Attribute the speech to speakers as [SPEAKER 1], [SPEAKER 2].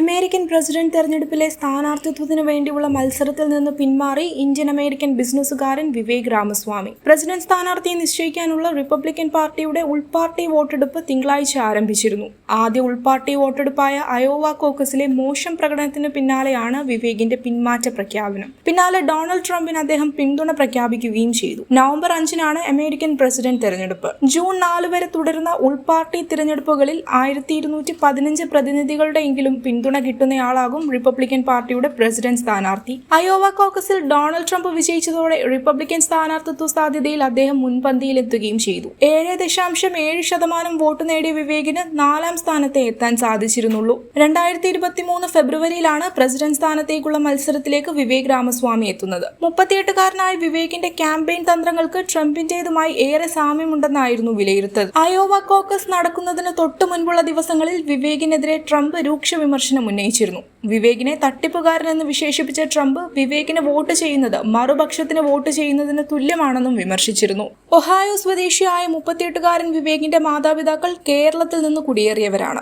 [SPEAKER 1] American president തെരഞ്ഞെടുപ്പിലെ സ്ഥാനാർത്ഥിത്വത്തിന് വേണ്ടിയുള്ള മത്സരത്തിൽ നിന്ന് പിന്മാറി ഇന്ത്യൻ അമേരിക്കൻ ബിസിനസ്സുകാരൻ വിവേക് രാമസ്വാമി. പ്രസിഡന്റ് സ്ഥാനാർത്ഥിയെ നിശ്ചയിക്കാനുള്ള റിപ്പബ്ലിക്കൻ പാർട്ടിയുടെ ഉൾപാർട്ടി വോട്ടെടുപ്പ് തിങ്കളാഴ്ച ആരംഭിച്ചിരുന്നു. ആദ്യ ഉൾപാർട്ടി വോട്ടെടുപ്പായ അയോവ കോക്കസിലെ മോശം പ്രകടനത്തിന് പിന്നാലെയാണ് വിവേകിന്റെ പിന്മാറ്റ പ്രഖ്യാപനം. പിന്നാലെ ഡൊണാൾഡ് ട്രംപിന് അദ്ദേഹം പിന്തുണ പ്രഖ്യാപിക്കുകയും ചെയ്തു. നവംബർ അഞ്ചിനാണ് അമേരിക്കൻ പ്രസിഡന്റ് തെരഞ്ഞെടുപ്പ്. ജൂൺ നാല് വരെ തുടരുന്ന ഉൾപാർട്ടി തിരഞ്ഞെടുപ്പുകളിൽ ആയിരത്തി ഇരുന്നൂറ്റി പതിനഞ്ച് പ്രതിനിധികളുടെയെങ്കിലും പിന്തുണ കിട്ടുന്നയാളാകും റിപ്പബ്ലിക്കൻ പാർട്ടിയുടെ പ്രസിഡന്റ് സ്ഥാനാർത്ഥി. അയോവ കോക്കസിൽ ഡൊണാൾഡ് ട്രംപ് വിജയിച്ചതോടെ റിപ്പബ്ലിക്കൻ സ്ഥാനാർത്ഥിത്വ സാധ്യതയിൽ അദ്ദേഹം മുൻപന്തിയിലെത്തുകയും ചെയ്തു. ഏഴ് ദശാംശം ഏഴ് ശതമാനം വോട്ട് നേടിയ വിവേകിന് നാലാം സ്ഥാനത്തെ എത്താൻ സാധിച്ചിരുന്നുള്ളൂ. രണ്ടായിരത്തി ഇരുപത്തി മൂന്ന് ഫെബ്രുവരിയിലാണ് പ്രസിഡന്റ് സ്ഥാനത്തേക്കുള്ള മത്സരത്തിലേക്ക് വിവേക് രാമസ്വാമി എത്തുന്നത്. മുപ്പത്തിയെട്ടുകാരനായ വിവേകിന്റെ ക്യാമ്പയിൻ തന്ത്രങ്ങൾക്ക് ട്രംപിന്റേതുമായി ഏറെ സാമ്യമുണ്ടെന്നായിരുന്നു വിലയിരുത്തൽ. അയോവ കോക്കസ് നടക്കുന്നതിന് തൊട്ടു മുൻപുള്ള ദിവസങ്ങളിൽ വിവേകിനെതിരെ ട്രംപ് രൂക്ഷ വിമർശനം ഉന്നയിച്ചിരുന്നു. വിവേകിനെ തട്ടിപ്പുകാരനെന്ന് വിശേഷിപ്പിച്ച ട്രംപ് വിവേകിന് വോട്ട് ചെയ്യുന്നത് മറുപക്ഷത്തിന് വോട്ട് ചെയ്യുന്നതിന് തുല്യമാണെന്നും വിമർശിച്ചിരുന്നു. ഒഹായോ സ്വദേശിയായ മുപ്പത്തിയെട്ടുകാരൻ വിവേകിന്റെ മാതാപിതാക്കൾ കേരളത്തിൽ നിന്ന് കുടിയേറിയവരാണ്.